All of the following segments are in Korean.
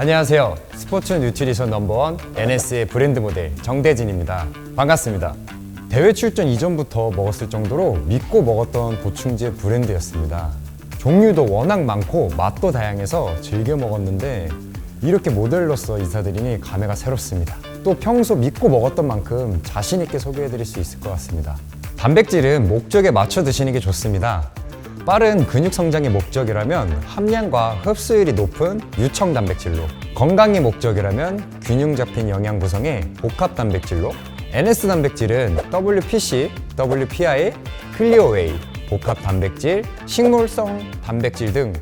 안녕하세요. 스포츠 뉴트리션 넘버원 NS의 브랜드 모델 정대진입니다. 반갑습니다. 대회 출전 이전부터 먹었을 정도로 믿고 먹었던 보충제 브랜드였습니다. 종류도 워낙 많고 맛도 다양해서 즐겨 먹었는데 이렇게 모델로서 인사드리니 감회가 새롭습니다. 또 평소 믿고 먹었던 만큼 자신 있게 소개해 드릴 수 있을 것 같습니다. 단백질은 목적에 맞춰 드시는 게 좋습니다. 빠른 근육 성장의 목적이라면 함량과 흡수율이 높은 유청 단백질로, 건강의 목적이라면 균형 잡힌 영양 구성의 복합 단백질로, NS 단백질은 WPC, WPI, 클리어웨이, 복합 단백질, 식물성 단백질 등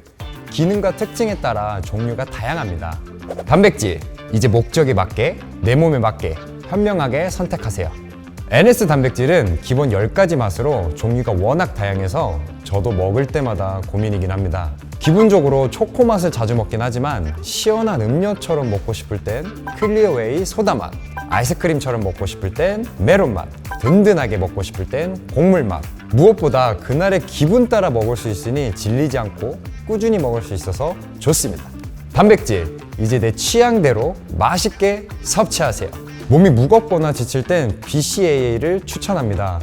기능과 특징에 따라 종류가 다양합니다. 단백질, 이제 목적에 맞게, 내 몸에 맞게 현명하게 선택하세요. NS 단백질은 기본 10가지 맛으로 종류가 워낙 다양해서 저도 먹을 때마다 고민이긴 합니다. 기본적으로 초코 맛을 자주 먹긴 하지만 시원한 음료처럼 먹고 싶을 땐 클리어웨이 소다 맛, 아이스크림처럼 먹고 싶을 땐 메론 맛, 든든하게 먹고 싶을 땐 곡물 맛. 무엇보다 그날의 기분 따라 먹을 수 있으니 질리지 않고 꾸준히 먹을 수 있어서 좋습니다. 단백질, 이제 내 취향대로 맛있게 섭취하세요. 몸이 무겁거나 지칠 땐 BCAA를 추천합니다.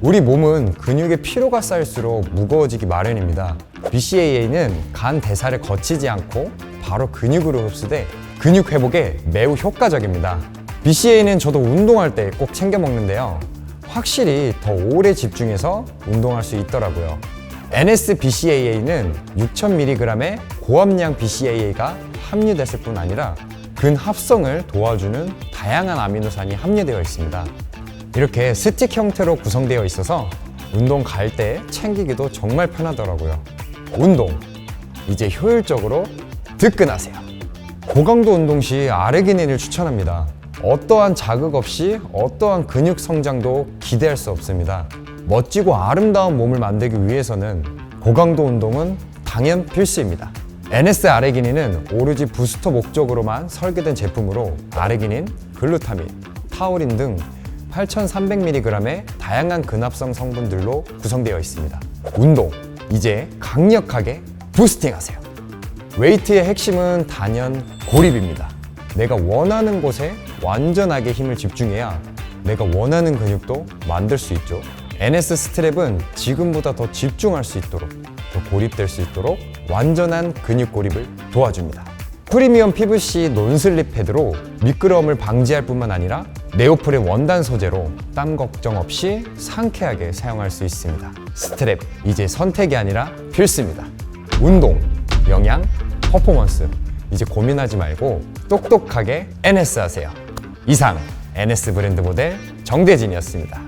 우리 몸은 근육에 피로가 쌓일수록 무거워지기 마련입니다. BCAA는 간 대사를 거치지 않고 바로 근육으로 흡수돼 근육 회복에 매우 효과적입니다. BCAA는 저도 운동할 때 꼭 챙겨 먹는데요. 확실히 더 오래 집중해서 운동할 수 있더라고요. NSBCAA는 6,000mg의 고함량 BCAA가 함유됐을 뿐 아니라 근 합성을 도와주는 다양한 아미노산이 함유되어 있습니다. 이렇게 스틱 형태로 구성되어 있어서 운동 갈 때 챙기기도 정말 편하더라고요. 운동, 이제 효율적으로 득근하세요. 고강도 운동 시 아르기닌을 추천합니다. 어떠한 자극 없이 어떠한 근육 성장도 기대할 수 없습니다. 멋지고 아름다운 몸을 만들기 위해서는 고강도 운동은 당연 필수입니다. NS 아르기닌은 오로지 부스터 목적으로만 설계된 제품으로 아르기닌, 글루타민, 타우린 등 8,300mg의 다양한 근합성 성분들로 구성되어 있습니다. 운동, 이제 강력하게 부스팅하세요. 웨이트의 핵심은 단연 고립입니다. 내가 원하는 곳에 완전하게 힘을 집중해야 내가 원하는 근육도 만들 수 있죠. NS 스트랩은 지금보다 더 집중할 수 있도록, 더 고립될 수 있도록 완전한 근육 고립을 도와줍니다. 프리미엄 PVC 논슬립 패드로 미끄러움을 방지할 뿐만 아니라 네오프렌 원단 소재로 땀 걱정 없이 상쾌하게 사용할 수 있습니다. 스트랩, 이제 선택이 아니라 필수입니다. 운동, 영양, 퍼포먼스. 이제 고민하지 말고 똑똑하게 NS 하세요. 이상 NS 브랜드 모델 정대진이었습니다.